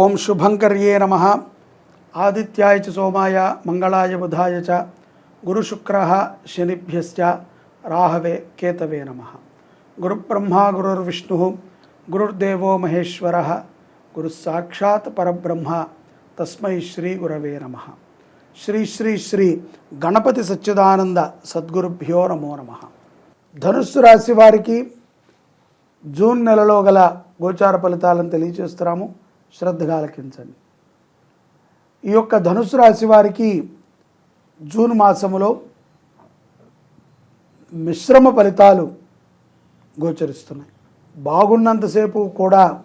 ఓం శుభంకర్యే నమ. ఆదిత్యాయ చ సోమాయ మంగళాయ బుధాయ చ గురుశుక్ర శనిభ్యశ్చ రాహవే కేతవే నమ. గురుబ్రహ్మ గురుర్విష్ణు గురుర్దేవో మహేశ్వర గురుసాక్షాత్ పరబ్రహ్మ తస్మై శ్రీ గురవే నమ. శ్రీ శ్రీ శ్రీ గణపతి సచ్చిదానంద సద్గురుభ్యో నమో నమ. ధనుస్సు రాశి వారికి జూన్ నెలలో గల గోచార ఫలితాలను తెలియజేస్తున్నాము శ్రద్ధగా ఆలకించండి. ఈ యొక్క ధనుసు రాశి వారికి జూన్ మాసములో మిశ్రమ ఫలితాలు గోచరిస్తున్నాయి. బాగున్నంతసేపు కూడా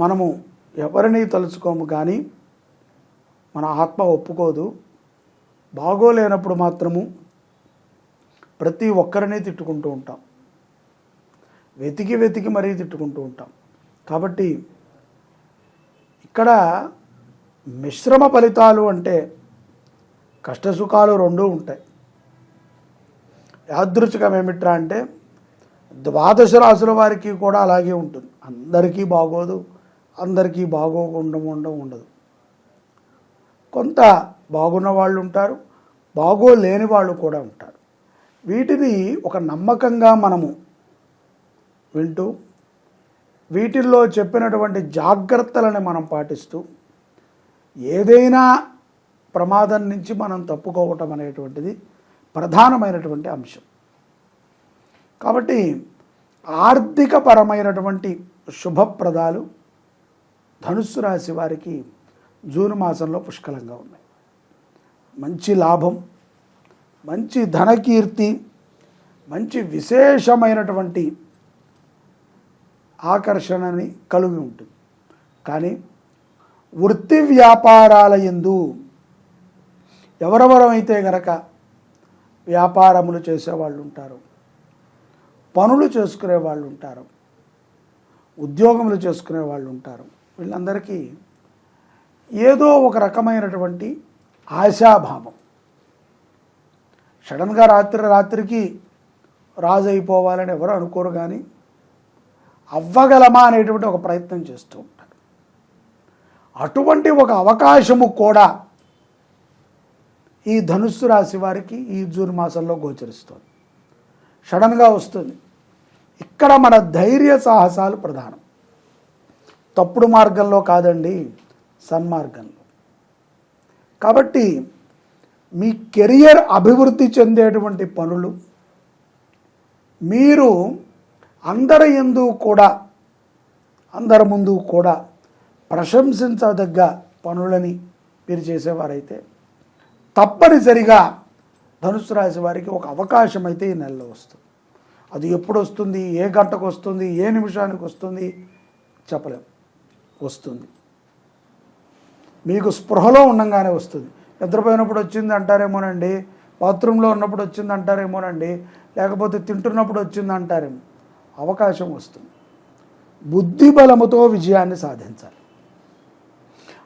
మనము ఎవరిని తలుచుకోము కానీ మన ఆత్మ ఒప్పుకోదు. బాగోలేనప్పుడు మాత్రము ప్రతి ఒక్కరిని తిట్టుకుంటూ ఉంటాం. వెతికి వెతికి మరీ తిట్టుకుంటూ ఉంటాం. కాబట్టి ఇక్కడ మిశ్రమ ఫలితాలు అంటే కష్టసుఖాలు రెండూ ఉంటాయి. యాదృచ్ఛికం ఏమిట్రా అంటే ద్వాదశ రాశుల వారికి కూడా అలాగే ఉంటుంది. అందరికీ బాగోదు అందరికీ బాగోకుండా ఉండడం ఉండదు. కొంత బాగున్న వాళ్ళు ఉంటారు బాగోలేని వాళ్ళు కూడా ఉంటారు. వీటిని ఒక నమ్మకంగా మనము వింటూ వీటిల్లో చెప్పినటువంటి జాగ్రత్తలను మనం పాటిస్తూ ఏదైనా ప్రమాదం నుంచి మనం తప్పుకోవటం అనేటువంటిది ప్రధానమైనటువంటి అంశం. కాబట్టి ఆర్థికపరమైనటువంటి శుభప్రదాలు ధనుస్సు రాశి వారికి జూన్ మాసంలో పుష్కలంగా ఉన్నాయి. మంచి లాభం మంచి ధనకీర్తి మంచి విశేషమైనటువంటి ఆకర్షణని కలిగి ఉంటుంది. కానీ వృత్తి వ్యాపారాల ఎందు ఎవరెవరమైతే గనక వ్యాపారములు చేసేవాళ్ళు ఉంటారు పనులు చేసుకునే వాళ్ళు ఉంటారు ఉద్యోగములు చేసుకునే వాళ్ళు ఉంటారు వీళ్ళందరికీ ఏదో ఒక రకమైనటువంటి ఆశాభావం. సడన్గా రాత్రి రాత్రికి రాజు అయిపోవాలని ఎవరు అనుకోరు కానీ అవ్వగలమా అనేటువంటి ఒక ప్రయత్నం చేస్తూ ఉంటారు అటువంటి ఒక అవకాశము కూడా ఈ ధనుస్సు రాశి వారికి ఈ జూన్ మాసంలో గోచరిస్తుంది. సడన్గా వస్తుంది. ఇక్కడ మన ధైర్య సాహసాలు ప్రధానం. తప్పుడు మార్గంలో కాదండి సన్మార్గంలో. కాబట్టి మీ కెరియర్ అభివృద్ధి చెందేటువంటి పనులు మీరు అందరి ఎందు కూడా అందరి ముందు కూడా ప్రశంసించదగ్గ పనులని మీరు చేసేవారైతే తప్పనిసరిగా ధనుసు రాశి వారికి ఒక అవకాశం అయితే ఈ నెలలో వస్తుంది. అది ఎప్పుడు వస్తుంది ఏ గంటకు వస్తుంది ఏ నిమిషానికి వస్తుంది చెప్పలేం. వస్తుంది. మీకు స్పృహలో ఉండంగానే వస్తుంది. నిద్రపోయినప్పుడు వచ్చింది అంటారేమోనండి బాత్రూంలో ఉన్నప్పుడు వచ్చింది అంటారేమోనండి లేకపోతే తింటున్నప్పుడు వచ్చింది అంటారేమో. అవకాశం వస్తుంది. బుద్ధి బలముతో విజయాన్ని సాధించాలి.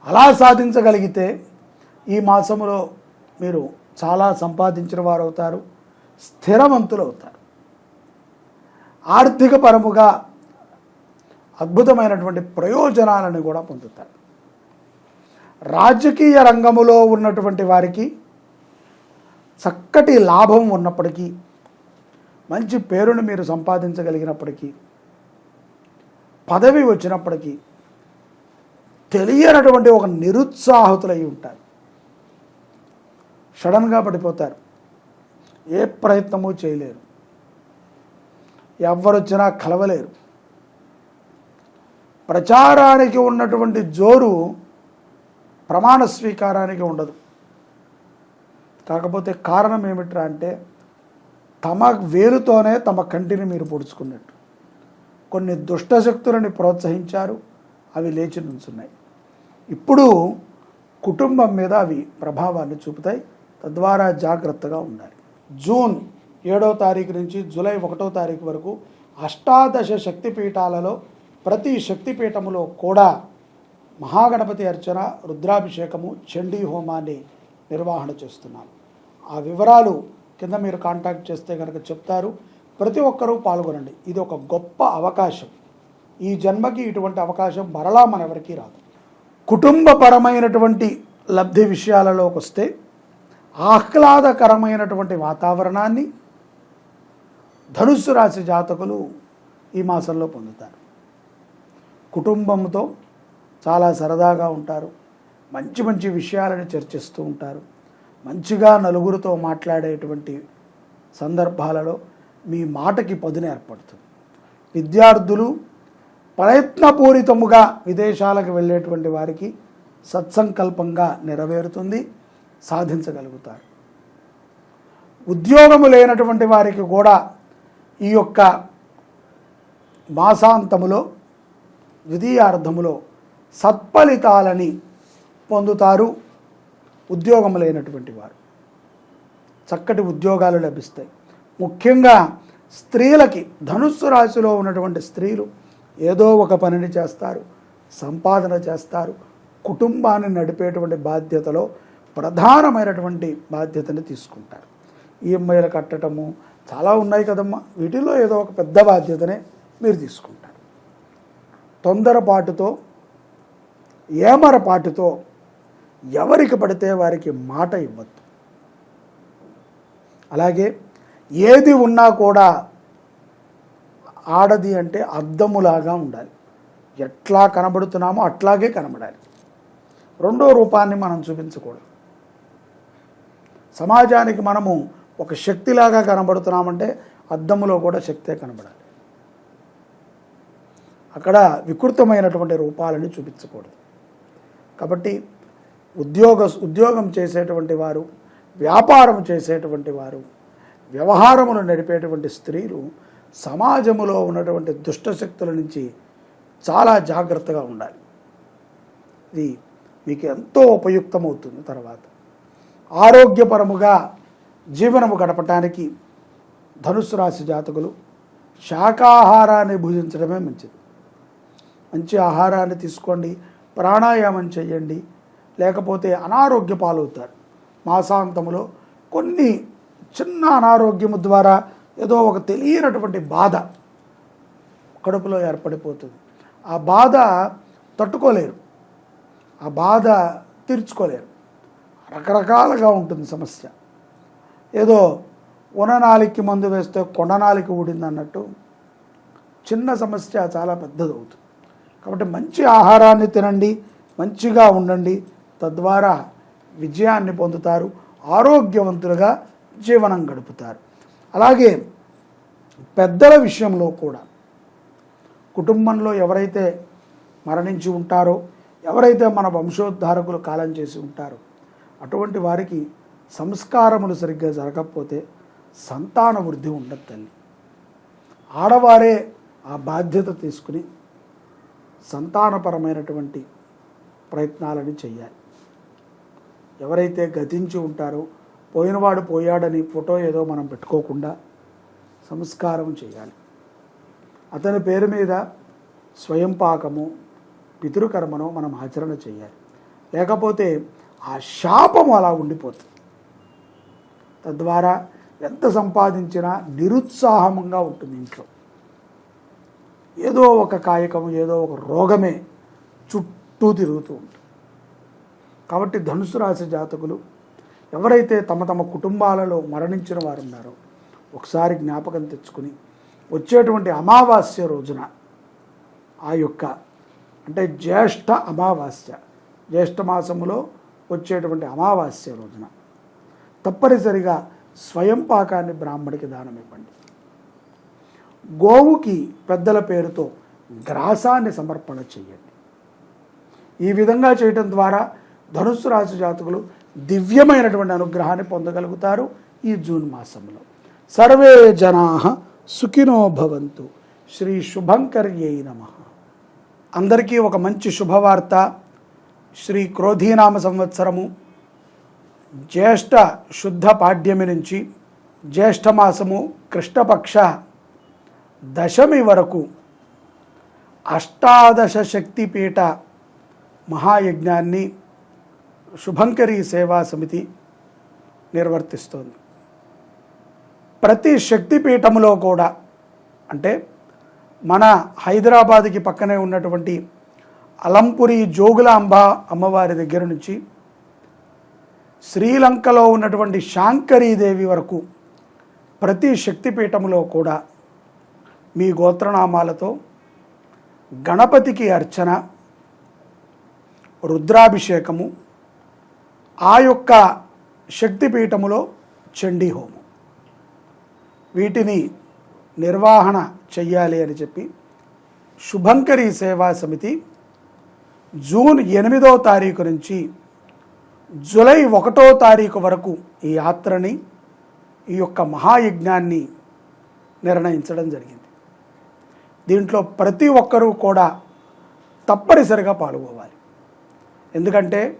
అలా సాధించగలిగితే ఈ మాసంలో మీరు చాలా సంపాదించిన వారు అవుతారు స్థిరవంతులు అవుతారు ఆర్థిక పరముగా అద్భుతమైనటువంటి ప్రయోజనాలను కూడా పొందుతారు. రాజకీయ రంగములో ఉన్నటువంటి వారికి చక్కటి లాభం ఉన్నప్పటికీ మంచి పేరును మీరు సంపాదించగలిగినప్పటికీ పదవి వచ్చినప్పటికీ తెలియనటువంటి ఒక నిరుత్సాహతులై ఉంటారు. సడన్గా పడిపోతారు. ఏ ప్రయత్నము చేయలేరు. ఎవరొచ్చినా కలవలేరు. ప్రచారానికి ఉన్నటువంటి జోరు ప్రమాణ స్వీకారానికి ఉండదు. కాకపోతే కారణం ఏమిట్రా అంటే తమ వేరుతోనే తమ కంటిని మీరు పొడుచుకున్నట్టు. కొన్ని దుష్టశక్తులని ప్రోత్సహించారు అవి లేచి నుంచున్నాయి. ఇప్పుడు కుటుంబం మీద అవి ప్రభావాన్ని చూపుతాయి తద్వారా జాగ్రత్తగా ఉండాలి. జూన్ ఏడవ తారీఖు నుంచి జూలై ఒకటో తారీఖు వరకు అష్టాదశ శక్తిపీఠాలలో ప్రతి శక్తిపీఠములో కూడా మహాగణపతి అర్చన రుద్రాభిషేకము చండీ హోమాన్ని నిర్వహణ చేస్తున్నాం ఆ వివరాలు కింద మీరు కాంటాక్ట్ చేస్తే కనుక చెప్తారు. ప్రతి ఒక్కరూ పాల్గొనండి. ఇది ఒక గొప్ప అవకాశం. ఈ జన్మకి ఇటువంటి అవకాశం మరలా మనెవరికీ రాదు. కుటుంబపరమైనటువంటి లబ్ధి విషయాలలోకి వస్తే ఆహ్లాదకరమైనటువంటి వాతావరణాన్ని ధనుస్సు రాశి జాతకులు ఈ మాసంలో పొందుతారు. కుటుంబంతో చాలా సరదాగా ఉంటారు. మంచి మంచి విషయాలను చర్చిస్తూ ఉంటారు. మంచిగా నలుగురితో మాట్లాడేటువంటి సందర్భాలలో మీ మాటకి పదును ఏర్పడుతుంది. విద్యార్థులు ప్రయత్నపూరితముగా విదేశాలకు వెళ్ళేటువంటి వారికి సత్సంకల్పంగా నెరవేరుతుంది సాధించగలుగుతారు. ఉద్యోగము లేనటువంటి వారికి కూడా ఈ యొక్క మాసాంతములో ద్వితీయార్థములో సత్ఫలితాలని పొందుతారు. ఉద్యోగం లేనటువంటి వారు. చక్కటి ఉద్యోగాలు లభిస్తాయి. ముఖ్యంగా స్త్రీలకి ధనుస్సు రాశిలో ఉన్నటువంటి స్త్రీలు ఏదో ఒక పనిని చేస్తారు సంపాదన చేస్తారు కుటుంబాన్ని నడిపేటువంటి బాధ్యతలో ప్రధానమైనటువంటి బాధ్యతని తీసుకుంటారు. ఈఎంఐలు కట్టడము చాలా ఉన్నాయి కదమ్మా. వీటిల్లో ఏదో ఒక పెద్ద బాధ్యతనే మీరు తీసుకుంటారు. తొందరపాటుతో ఏమరపాటుతో ఎవరికి పడితే వారికి మాట ఇవ్వద్దు. అలాగే ఏది ఉన్నా కూడా ఆడది అంటే అద్దములాగా ఉండాలి. ఎట్లా కనబడుతున్నామో అట్లాగే కనబడాలి. రెండో రూపాన్ని మనం చూపించకూడదు. సమాజానికి మనము ఒక శక్తిలాగా కనబడుతున్నామంటే అద్దములో కూడా శక్తే కనబడాలి. అక్కడ వికృతమైనటువంటి రూపాలని చూపించకూడదు. కాబట్టి ఉద్యోగ ఉద్యోగం చేసేటువంటి వారు వ్యాపారం చేసేటువంటి వారు వ్యవహారమును నడిపేటువంటి స్త్రీలు సమాజములో ఉన్నటువంటి దుష్టశక్తుల నుంచి చాలా జాగ్రత్తగా ఉండాలి. ఇది మీకు ఎంతో ఉపయుక్తమవుతుంది తర్వాత. ఆరోగ్యపరముగా జీవనము గడపటానికి ధనుసు రాశి జాతకులు శాకాహారాన్ని భుజించడమే మంచిది. మంచి ఆహారాన్ని తీసుకోండి ప్రాణాయామం చేయండి లేకపోతే అనారోగ్య పాలవుతారు. మాసాంతంలో కొన్ని చిన్న అనారోగ్యము ద్వారా ఏదో ఒక తెలియనటువంటి బాధ కడుపులో ఏర్పడిపోతుంది. ఆ బాధ తట్టుకోలేరు. ఆ బాధ తీర్చుకోలేరు. రకరకాలుగా ఉంటుంది సమస్య. ఏదో ఉననాలికి మందు వేస్తే కొండనాలికి ఊడింది అన్నట్టు చిన్న సమస్య చాలా పెద్దది అవుతుంది కాబట్టి మంచి ఆహారాన్ని తినండి మంచిగా ఉండండి తద్వారా విజయాన్ని పొందుతారు ఆరోగ్యవంతులుగా జీవనం గడుపుతారు. అలాగే పెద్దల విషయంలో కూడా కుటుంబంలో ఎవరైతే మరణించి ఉంటారో ఎవరైతే మన వంశోద్ధారకులు కాలం చేసి ఉంటారో అటువంటి వారికి సంస్కారములు సరిగ్గా జరగకపోతే సంతాన వృద్ధి ఉండదు తల్లి. ఆడవారే ఆ బాధ్యత తీసుకుని సంతానపరమైనటువంటి ప్రయత్నాలని చేయాలి ఎవరైతే గతించి ఉంటారో పోయినవాడు పోయాడని ఫోటో ఏదో మనం పెట్టుకోకుండా సంస్కారం చేయాలి. అతని పేరు మీద స్వయం పాకము పితృకర్మను మనం ఆచరణ చేయాలి. లేకపోతే ఆ శాపము అలా ఉండిపోతుంది. తద్వారా ఎంత సంపాదించినా నిరుత్సాహంగా ఉంటుంది ఇంట్లో. ఏదో ఒక కాయకము ఏదో ఒక రోగమే చుట్టూ తిరుగుతూ ఉంటుంది. కాబట్టి ధనుసు రాశి జాతకులు ఎవరైతే తమ తమ కుటుంబాలలో మరణించిన వారు ఉన్నారో ఒకసారి జ్ఞాపకం తెచ్చుకుని వచ్చేటువంటి అమావాస్య రోజున ఆ యొక్క అంటే జ్యేష్ఠ అమావాస్య జ్యేష్ఠ మాసములో వచ్చేటువంటి అమావాస్య రోజున తప్పనిసరిగా స్వయం పాకాన్ని బ్రాహ్మడికి దానం ఇవ్వండి. గోవుకి పెద్దల పేరుతో గ్రాసాన్ని సమర్పణ చేయండి. ఈ విధంగా చేయటం ద్వారా ధనుస్సు రాశి జాతకులు దివ్యమైనటువంటి అనుగ్రహాన్ని పొందగలుగుతారు ఈ జూన్ మాసంలో. సర్వే జనా సుఖినో భవంతు. శ్రీ శుభంకర్యై నమ. అందరికీ ఒక మంచి శుభవార్త. శ్రీ క్రోధీనామ సంవత్సరము జ్యేష్ఠ శుద్ధ పాడ్యమి నుంచి జ్యేష్ఠమాసము కృష్ణపక్ష దశమి వరకు అష్టాదశ శక్తిపీఠ మహాయజ్ఞాన్ని శుభంకరి సేవా సమితి నిర్వర్తిస్తోంది. ప్రతి శక్తిపీఠములో కూడా అంటే మన హైదరాబాద్కి పక్కనే ఉన్నటువంటి అలంపురి జోగులాంబ అమ్మవారి దగ్గర నుంచి శ్రీలంకలో ఉన్నటువంటి శాంకరీదేవి వరకు ప్రతి శక్తిపీఠములో కూడా మీ గోత్రనామాలతో గణపతికి అర్చన రుద్రాభిషేకము ఆ యొక్క శక్తిపీఠములో చండీ హోమం. వీటిని నిర్వహణ చెయ్యాలి అని చెప్పి శుభంకరి సేవా సమితి జూన్ ఎనిమిదో తారీఖు నుంచి జూలై ఒకటో తారీఖు వరకు ఈ యాత్రని ఈ యొక్క మహాయజ్ఞాన్ని నిర్ణయించడం జరిగింది. దీంట్లో ప్రతి ఒక్కరూ కూడా తప్పనిసరిగా పాల్గొవాలి. ఎందుకంటే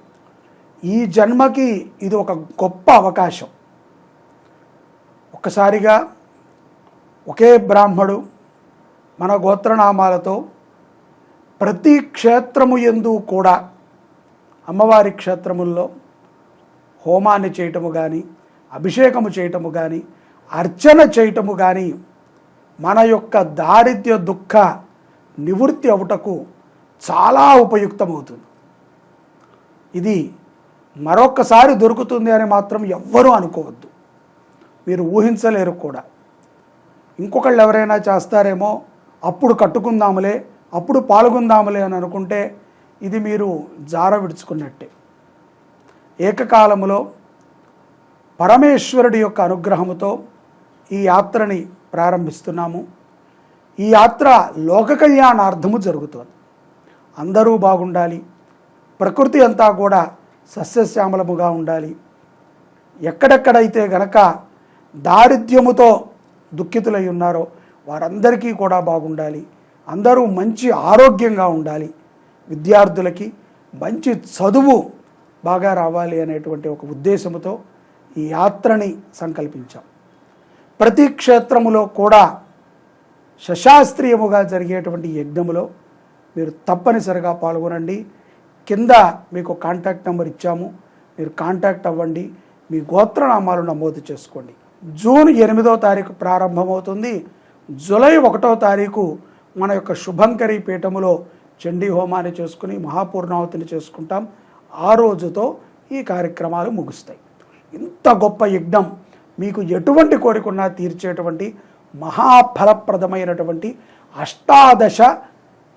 ఈ జన్మకి ఇది ఒక గొప్ప అవకాశం. ఒక్కసారిగా ఒకే బ్రాహ్మడు మన గోత్రనామాలతో ప్రతి క్షేత్రము ఎందు కూడా అమ్మవారి క్షేత్రముల్లో హోమాన్ని చేయటము కానీ అభిషేకము చేయటము కానీ అర్చన చేయటము కానీ మన యొక్క దారిద్ర్య దుఃఖ నివృత్తి అవుటకు చాలా ఉపయుక్తమవుతుంది. ఇది మరొక్కసారి దొరుకుతుంది అని మాత్రం ఎవ్వరూ అనుకోవద్దు. మీరు ఊహించలేరు కూడా. ఇంకొకళ్ళు ఎవరైనా చేస్తారేమో అప్పుడు కట్టుకుందాములే అప్పుడు పాల్గొందాములే అని అనుకుంటే ఇది మీరు జార విడుచుకున్నట్టే. ఏకకాలంలో పరమేశ్వరుడి యొక్క అనుగ్రహముతో ఈ యాత్రని ప్రారంభిస్తున్నాము. ఈ యాత్ర లోక కళ్యాణార్థము జరుగుతుంది. అందరూ బాగుండాలి. ప్రకృతి అంతా కూడా సస్యశ్యామలముగా ఉండాలి. ఎక్కడెక్కడైతే గనక దారిద్ర్యముతో దుఃఖితులై ఉన్నారో వారందరికీ కూడా బాగుండాలి. అందరూ మంచి ఆరోగ్యంగా ఉండాలి. విద్యార్థులకి మంచి చదువు బాగా రావాలి అనేటువంటి ఒక ఉద్దేశముతో ఈ యాత్రని సంకల్పించాం. ప్రతి క్షేత్రములో కూడా శశాస్త్రీయముగా జరిగేటువంటి యజ్ఞములో మీరు తప్పనిసరిగా పాల్గొనండి. కింద మీకు కాంటాక్ట్ నెంబర్ ఇచ్చాము. మీరు కాంటాక్ట్ అవ్వండి. మీ గోత్రనామాలు నమోదు చేసుకోండి. జూన్ ఎనిమిదో తారీఖు ప్రారంభమవుతుంది. జూలై ఒకటో తారీఖు మన యొక్క శుభంకరి పీఠములో చండీ హోమాన్ని చేసుకుని మహాపూర్ణావతిని చేసుకుంటాం. ఆ రోజుతో ఈ కార్యక్రమాలు ముగుస్తాయి. ఇంత గొప్ప యజ్ఞం మీకు ఎటువంటి కోరికన్నా తీర్చేటువంటి మహాఫలప్రదమైనటువంటి అష్టాదశ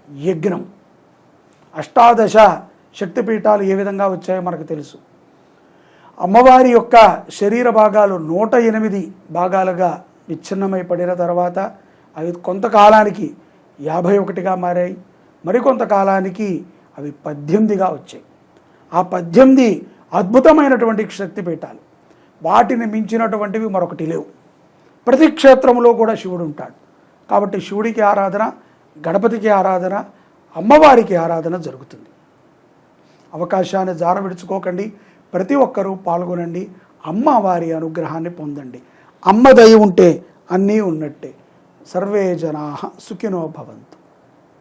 యజ్ఞం. అష్టాదశ శక్తిపీఠాలు ఏ విధంగా వచ్చాయో మనకు తెలుసు. అమ్మవారి యొక్క శరీర భాగాలు నూట ఎనిమిది భాగాలుగా విచ్ఛిన్నమై పడిన తర్వాత అవి కొంతకాలానికి యాభై ఒకటిగా మారాయి. మరికొంతకాలానికి అవి పద్దెనిమిదిగా వచ్చాయి. ఆ పద్దెనిమిది అద్భుతమైనటువంటి శక్తిపీఠాలు. వాటిని మించినటువంటివి మరొకటి లేవు. ప్రతి క్షేత్రంలో కూడా శివుడు ఉంటాడు. కాబట్టి శివుడికి ఆరాధన గణపతికి ఆరాధన అమ్మవారికి ఆరాధన జరుగుతుంది. అవకాశాన్ని జార విడుచుకోకండి ప్రతి ఒక్కరూ పాల్గొనండి. అమ్మవారి అనుగ్రహాన్ని పొందండి. అమ్మ దయ ఉంటే అన్నీ ఉన్నట్టే. సర్వే జనా సుఖినో భవంతు.